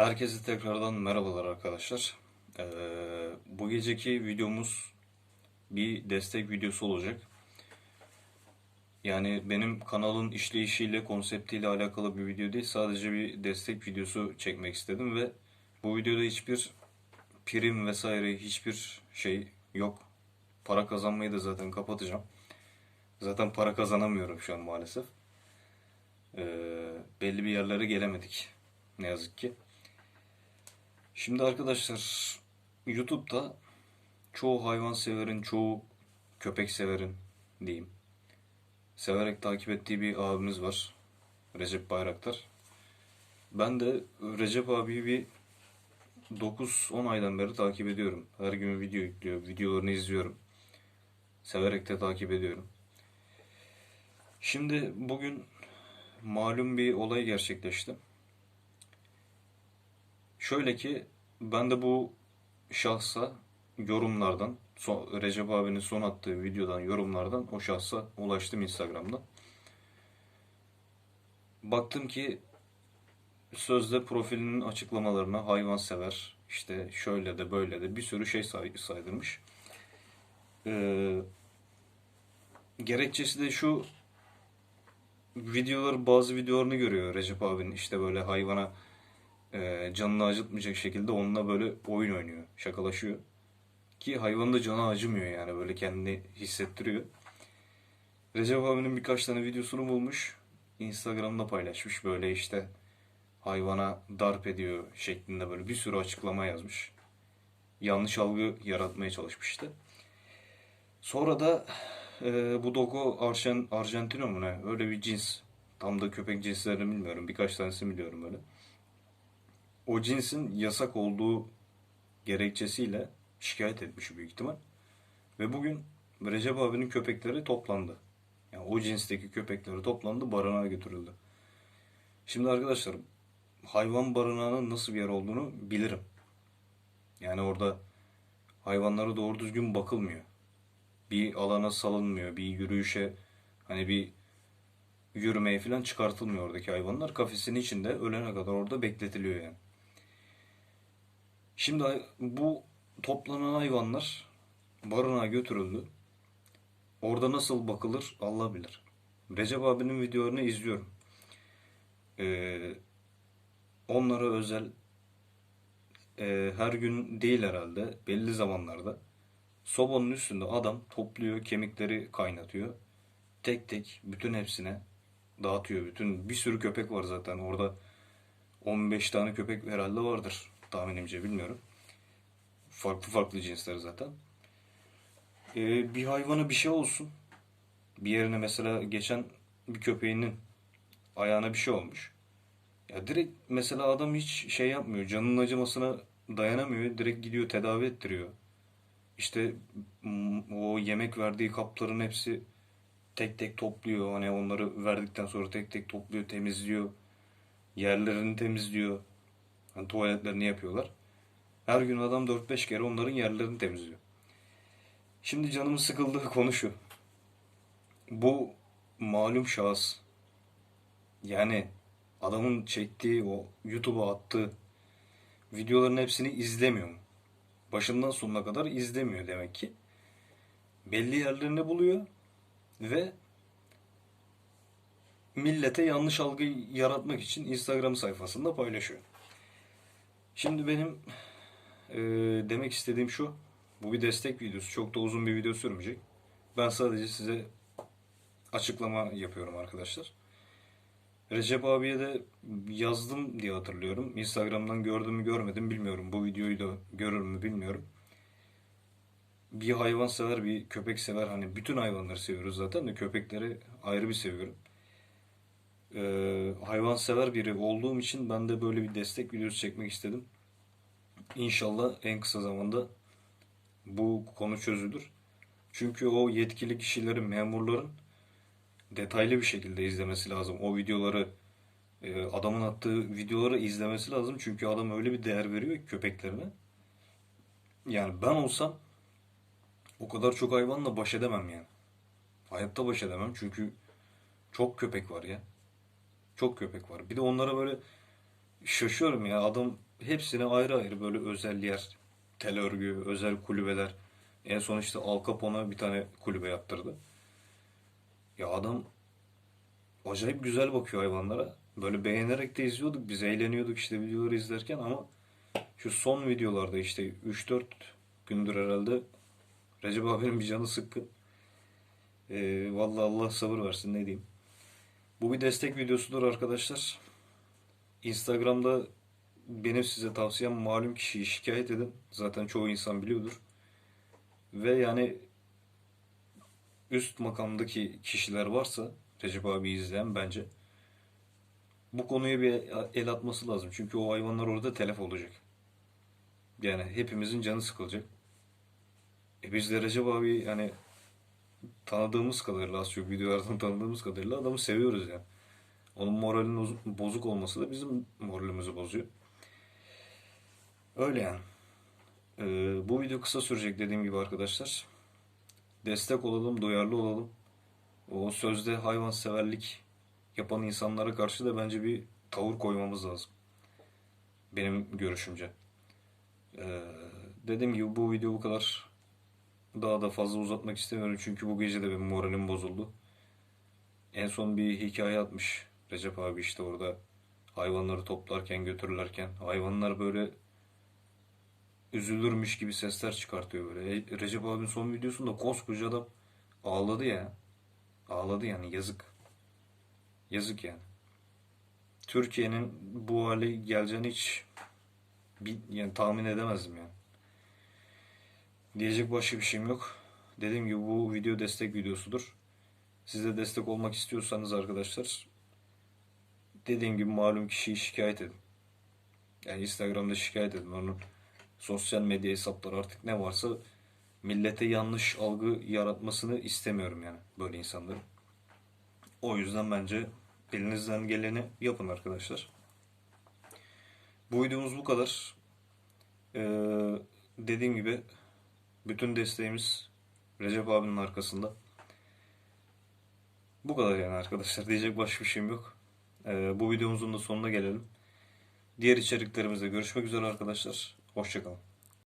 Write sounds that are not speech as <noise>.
Herkese tekrardan merhabalar arkadaşlar. Ee, bu geceki videomuz bir destek videosu olacak. Yani benim kanalın işleyişiyle, konseptiyle alakalı bir video değil. Sadece bir destek videosu çekmek istedim ve bu videoda hiçbir prim vesaire hiçbir şey yok. Para kazanmayı da zaten kapatacağım. Zaten para kazanamıyorum şu an maalesef. Ee, belli bir yerlere gelemedik. Ne yazık ki. Şimdi arkadaşlar YouTube'da çoğu hayvan severin, çoğu köpek severin diyeyim. Severek takip ettiği bir abimiz var. Recep Bayraktar. Ben de Recep abiyi bir 9-10 aydan beri takip ediyorum. Her gün video yüklüyor, videolarını izliyorum. Severek de takip ediyorum. Şimdi bugün malum bir olay gerçekleşti. Şöyle ki ben de bu şahsa yorumlardan son, Recep abinin son attığı videodan yorumlardan o şahsa ulaştım Instagram'da. Baktım ki sözde profilinin açıklamalarına hayvansever işte şöyle de böyle de bir sürü şey say- saydırmış. Ee, gerekçesi de şu videolar bazı videolarını görüyor Recep abinin işte böyle hayvana e, canını acıtmayacak şekilde onunla böyle oyun oynuyor, şakalaşıyor. Ki hayvanın da canı acımıyor yani böyle kendini hissettiriyor. Recep abinin birkaç tane videosunu bulmuş. Instagram'da paylaşmış böyle işte hayvana darp ediyor şeklinde böyle bir sürü açıklama yazmış. Yanlış algı yaratmaya çalışmış işte. Sonra da e, bu Dogo Arjen, Argentino mu ne? Öyle bir cins. Tam da köpek cinslerini bilmiyorum. Birkaç tanesini biliyorum böyle o cinsin yasak olduğu gerekçesiyle şikayet etmiş büyük ihtimal. Ve bugün Recep abinin köpekleri toplandı. Yani o cinsteki köpekleri toplandı, barınağa götürüldü. Şimdi arkadaşlar hayvan barınağının nasıl bir yer olduğunu bilirim. Yani orada hayvanlara doğru düzgün bakılmıyor. Bir alana salınmıyor, bir yürüyüşe hani bir yürümeye falan çıkartılmıyor oradaki hayvanlar. Kafesin içinde ölene kadar orada bekletiliyor yani. Şimdi bu toplanan hayvanlar barınağa götürüldü. Orada nasıl bakılır Allah bilir. Recep abinin videolarını izliyorum. Ee, onlara özel e, her gün değil herhalde belli zamanlarda sobanın üstünde adam topluyor kemikleri kaynatıyor. Tek tek bütün hepsine dağıtıyor. Bütün bir sürü köpek var zaten orada 15 tane köpek herhalde vardır tahminimce bilmiyorum. Farklı farklı cinsler zaten. Ee, bir hayvana bir şey olsun. Bir yerine mesela geçen bir köpeğinin ayağına bir şey olmuş. Ya direkt mesela adam hiç şey yapmıyor. Canının acımasına dayanamıyor. Direkt gidiyor tedavi ettiriyor. İşte o yemek verdiği kapların hepsi tek tek topluyor. Hani onları verdikten sonra tek tek topluyor, temizliyor. Yerlerini temizliyor. Hani tuvaletlerini yapıyorlar. Her gün adam 4-5 kere onların yerlerini temizliyor. Şimdi canımı sıkıldığı konu şu. Bu malum şahıs yani adamın çektiği o YouTube'a attığı videoların hepsini izlemiyor mu? Başından sonuna kadar izlemiyor demek ki. Belli yerlerini buluyor ve millete yanlış algı yaratmak için Instagram sayfasında paylaşıyor. Şimdi benim e, demek istediğim şu. Bu bir destek videosu. Çok da uzun bir video sürmeyecek. Ben sadece size açıklama yapıyorum arkadaşlar. Recep abiye de yazdım diye hatırlıyorum. Instagram'dan gördüm mü görmedim bilmiyorum. Bu videoyu da görür mü bilmiyorum. Bir hayvan sever, bir köpek sever. Hani bütün hayvanları seviyoruz zaten de köpekleri ayrı bir seviyorum. Ee, hayvan sever biri olduğum için ben de böyle bir destek videosu çekmek istedim. İnşallah en kısa zamanda bu konu çözülür. Çünkü o yetkili kişilerin, memurların detaylı bir şekilde izlemesi lazım. O videoları, e, adamın attığı videoları izlemesi lazım. Çünkü adam öyle bir değer veriyor ki köpeklerine. Yani ben olsam o kadar çok hayvanla baş edemem yani. Hayatta baş edemem çünkü çok köpek var ya. Çok köpek var. Bir de onlara böyle şaşıyorum ya adam hepsine ayrı ayrı böyle özel yer, tel örgü, özel kulübeler. En son işte Al Capone'a bir tane kulübe yaptırdı. Ya adam acayip güzel bakıyor hayvanlara. Böyle beğenerek de izliyorduk. Biz eğleniyorduk işte videoları izlerken ama şu son videolarda işte 3-4 gündür herhalde Recep abinin bir canı sıkkın. Ee, vallahi Allah sabır versin ne diyeyim. Bu bir destek videosudur arkadaşlar. Instagram'da benim size tavsiyem malum kişiyi şikayet edin. Zaten çoğu insan biliyordur. Ve yani üst makamdaki kişiler varsa Recep abi izleyen bence bu konuya bir el atması lazım. Çünkü o hayvanlar orada telef olacak. Yani hepimizin canı sıkılacak. E biz de Recep abi yani tanıdığımız kadarıyla az çok videolardan <laughs> tanıdığımız kadarıyla adamı seviyoruz yani. Onun moralinin oz- bozuk olması da bizim moralimizi bozuyor. Öyle yani. Ee, bu video kısa sürecek dediğim gibi arkadaşlar. Destek olalım, duyarlı olalım. O sözde hayvanseverlik yapan insanlara karşı da bence bir tavır koymamız lazım. Benim görüşümce. Ee, dediğim gibi bu video bu kadar. Daha da fazla uzatmak istemiyorum çünkü bu gece de benim moralim bozuldu. En son bir hikaye atmış Recep abi işte orada hayvanları toplarken götürürlerken hayvanlar böyle üzülürmüş gibi sesler çıkartıyor böyle. E, Recep abinin son videosunda koskoca adam ağladı ya. Ağladı yani yazık. Yazık yani. Türkiye'nin bu hale geleceğini hiç bir, yani tahmin edemezdim yani. Diyecek başka bir şeyim yok. Dediğim gibi bu video destek videosudur. Siz de destek olmak istiyorsanız arkadaşlar dediğim gibi malum kişiyi şikayet edin. Yani Instagram'da şikayet edin. Onun sosyal medya hesapları artık ne varsa millete yanlış algı yaratmasını istemiyorum yani böyle insanların. O yüzden bence elinizden geleni yapın arkadaşlar. Bu videomuz bu kadar. Ee, dediğim gibi bütün desteğimiz Recep abinin arkasında. Bu kadar yani arkadaşlar. Diyecek başka bir şeyim yok. Ee, bu videomuzun da sonuna gelelim. Diğer içeriklerimizde görüşmek üzere arkadaşlar. Hoşçakalın.